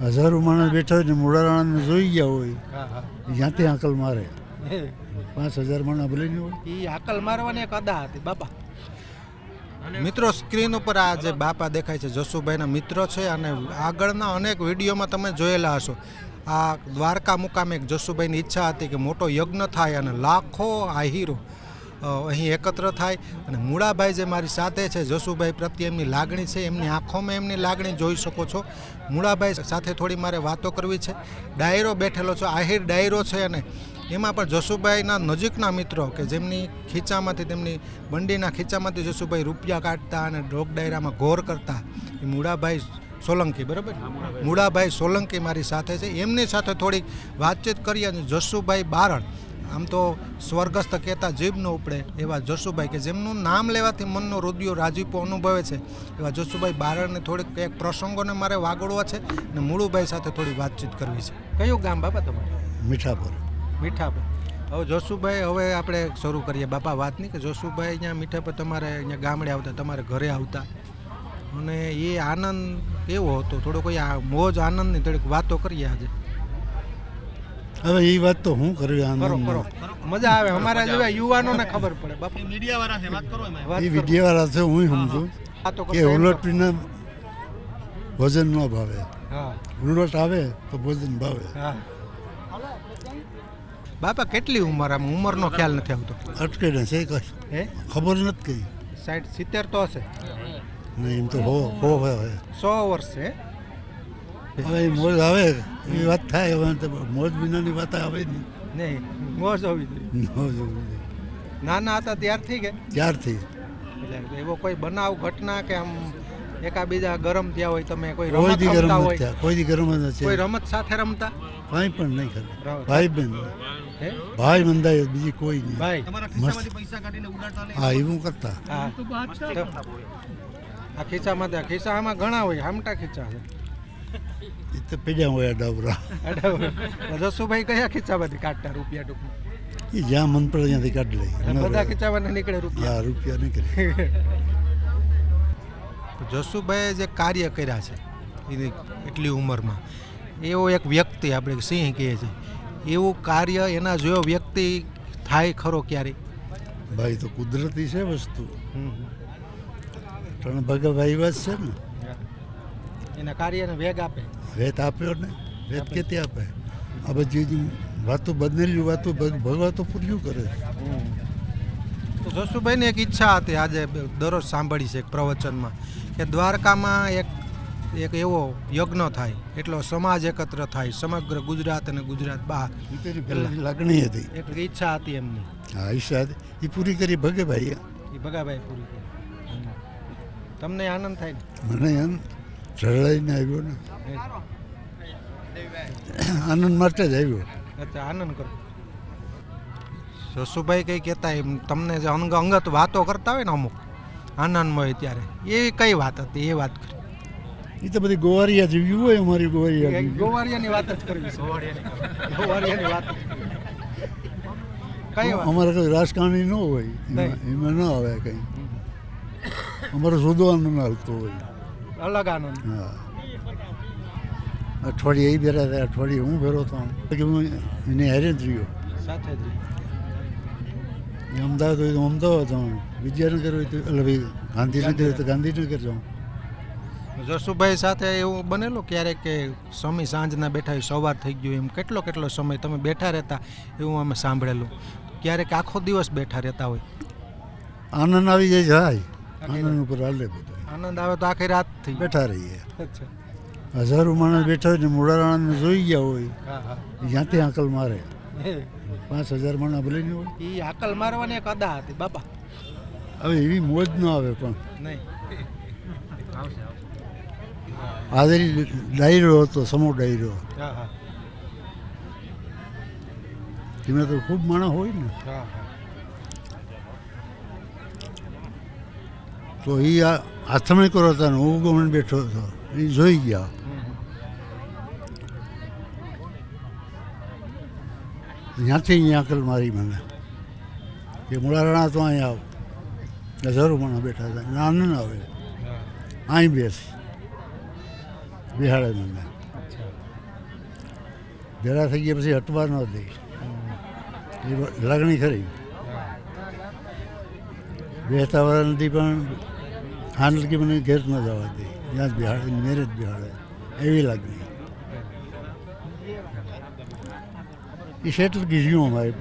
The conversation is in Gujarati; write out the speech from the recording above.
હજારો માણસ બેઠા હોય ને મોડારાણાને જોઈ ગયા હોય જ્યાં હા. જ્યાંથી આંકલ મારે. પાંચ હજાર માણસ ભલે નહીં હોય. એ આકલ મારવાની એક અદા હતી બાપા. મિત્રો સ્ક્રીન ઉપર આ જે બાપા દેખાય છે જસુભાઈના મિત્રો છે અને આગળના અનેક વિડીયોમાં તમે જોયેલા હશો. આ દ્વારકા મુકામે એક જસુભાઈની ઈચ્છા હતી કે મોટો યજ્ઞ થાય અને લાખો આહીરો અ, અહીં એકત્ર થાય અને મૂળાભાઈ જે મારી સાથે છે જસુભાઈ પ્રત્યે એમની લાગણી છે એમની આંખોમાં એમની લાગણી જોઈ શકો છો. મૂળાભાઈ સાથે થોડી મારે વાતો કરવી છે. ડાયરો બેઠેલો છે આહિર ડાયરો છે અને એમાં પણ જસુભાઈના નજીકના મિત્રો કે જેમની ખીચામાંથી તેમની બંડીના ખીચામાંથી જસુભાઈ રૂપિયા કાઢતા અને ડોગ ડાયરામાં ઘોર કરતા. એ મૂળાભાઈ સોલંકી બરાબર? મૂળાભાઈ સોલંકી મારી સાથે છે. એમની સાથે થોડીક વાતચીત કરી અને જસુભાઈ બારણ આમ તો સ્વર્ગસ્થ કહેતા જીભ ન ઉપડે એવા જસુભાઈ કે જેમનું નામ લેવાથી મનનો રુદિયો રાજીપો અનુભવે છે. એવા જસુભાઈ બારણને થોડીક એક પ્રસંગોને મારે વાગોળવા છે અને મૂળુભાઈ સાથે થોડી વાતચીત કરવી છે. કયું ગામ બાપા તમારું? મીઠાપુર. મીઠાપુર. હવે જોશુભાઈ હવે આપણે શરૂ કરીએ. બાપા વાતની કે જોશુભાઈ અહીંયા મીઠાપુર તમારે અહીંયા ગામડે આવતા તમારે ઘરે આવતા. અને એ આનંદ કેવો હતો? થોડો કોઈ આ મોજ આનંદની થોડીક વાતો કરીએ આજે. હવે એ વાત તો હું કરવી કરો આનંદ કરો મજા આવે. અમારા જેવા યુવાનોને ખબર પડે. બાપા વાત એ મીડિયા વાળા છે હું સમજુ. કે એમ ભોજન ન ભાવે. હા. ઉલટ આવે તો ભોજન ભાવે. હા. બાપા કેટલી ઉંમર આમ? ઉંમરનો ખ્યાલ નથી આવતો. અટકે ને છે કઈ? હે? ખબર નથી કઈ. સાઠ સિત્તેર તો હશે. નહીં એમ તો હો હો સો વર્ષ છે હવે એ મોજ આવે. એ વાત થાય હવે મોજ વિનાની વાત આવે નહીં. નહીં મોજ હોવી જોઈએ. મોજ હોવી જોઈએ. નાના હતા ત્યારથી કે? ત્યારથી. એટલે એવો કોઈ બનાવ ઘટના કે આમ એકાબીજા ગરમ થયા હોય તમે કોઈ રમત રમતા નથી હોય? કોઈ દી ગરમ જ નથી કોઈ રમત સાથે રમતા? ભાઈ પણ નહીં કરે ભાઈ બેન હે? ભાઈ બંધાય બીજી કોઈ નહીં. ભાઈ. હા એવું કરતા. હા. તો આ ખિસ્સા આમાં ઘણા હોય હામટા ખિસ્સા છે. તો પીડ્યા હોય ડાબરા જસુભાઈ કયા ખીચામાંથી કાઢતા રૂપિયા ટૂંકમાં? એ જ્યાં મન પડે ત્યાંથી કાઢી લઈ બધા ખીચાવાના નીકળે રૂપિયા? હા રૂપિયા નીકળે. જસુભાઈએ જે કાર્ય કર્યા છે એની એટલી ઉંમરમાં એવો એક વ્યક્તિ આપણે સિંહ કહીએ છીએ. એવું કાર્ય એના જેવો વ્યક્તિ થાય ખરો ક્યારે ભાઈ તો કુદરતી છે વસ્તુ. ત્રણ ભાગા ભાઈ વાત છે ને. એના કાર્યને વેગ આપે. વેત આપ્યો ને? વેત કેતી આપે? આ બધી વાતો બદલેલી વાતો ભગ- ભગવાતો પૂર્યું કરે તો જસુભાઈની એક ઈચ્છા હતી આજે દરરોજ સાંભળી છે એક પ્રવચનમાં કે દ્વારકામાં એક એક એવો યજ્ઞ થાય એટલો સમાજ એકત્ર થાય સમગ્ર ગુજરાત અને ગુજરાત બહાર. લાગણી હતી. એટલે ઈચ્છા હતી એમની. હા ઈચ્છા એ પૂરી કરી ભગે ભાઈ એ ભગાભાઈ પૂરી કરી. તમને આનંદ થાય મને એમ ઝળાઈને આવ્યો ને? આનંદ માટે જ આવ્યો. અચ્છા આનંદ કરો. જસુભાઈ કંઈ કહેતા એમ તમને જે અંગ અંગત વાતો કરતા હોય ને અમુક આનંદમય ત્યારે એ કઈ વાત હતી એ વાત કરી. એ તો બધી ગોવારિયા જેવી હોય અમારી ગોવારિયા ગોવારિયાની વાત જ કરવી ગોવારિયાની વાત. કઈ અમારે કોઈ રાજકારણી ન હોય એમાં ન આવે કંઈ. અમારો આનંદ હાલતો હોય. અલગ આનંદ. હા. અઠવાડિયે એ ભેરા થયા અઠવાડિયે હું ભેરો તો પછી હું એને હેરે જ રહ્યો સાથે જ. અમદાવાદ હોય તો અમદાવાદ જાઉં. વિદ્યાનગર હોય તો એટલે ભાઈ ગાંધીનગર હોય તો ગાંધીનગર જાઉં. જસુભાઈ સાથે એવું બનેલું ક્યારેક કે સમય સાંજના બેઠા હોય સવાર થઈ ગયો એમ કેટલો કેટલો સમય તમે બેઠા રહેતા એવું અમે સાંભળેલું. ક્યારેક આખો દિવસ બેઠા રહેતા હોય. આનંદ આવી જાય જાય આનંદ ઉપર હાલે બધું. આનંદ આવે તો આખી રાત થઈ બેઠા રહીએ. હજારો માણસ બેઠા હોય ને મોડારાણાને જોઈ ગયા હોય જ્યાં ત્યાં આંકલ મારે. પાંચ હજાર માણસ ભલે નહીં હોય. એ આકલ મારવાની એક અદા હતી બાપા હવે એવી મોજ ન આવે પણ. આજે ડાયરો હતો સમો ડાયરો. એમાં તો ખૂબ માણસ હોય ને. તો એ આ આથમણી કરો હતા ને હું ગમણ બેઠો હતો એ જોઈ ગયા. ત્યાંથી અહીંયા અકલ મારી મને. કે મુળારણા તો અહીંયા આવ. હજારો માણસ બેઠા હતા. નાનું આનંદ આવે. અહીં બેસ. બિહાડે મને. ભેળા થઈ ગયા પછી હટવા ન દે. એ લાગણી ખરી. બેસતા વર્ષથી પણ હાંડલ મને ઘેર ન જવા દે. ત્યાં જ બિહાડે મેરેજ બિહાડે. એવી લાગણી. એ સેટલ કીધું અમારે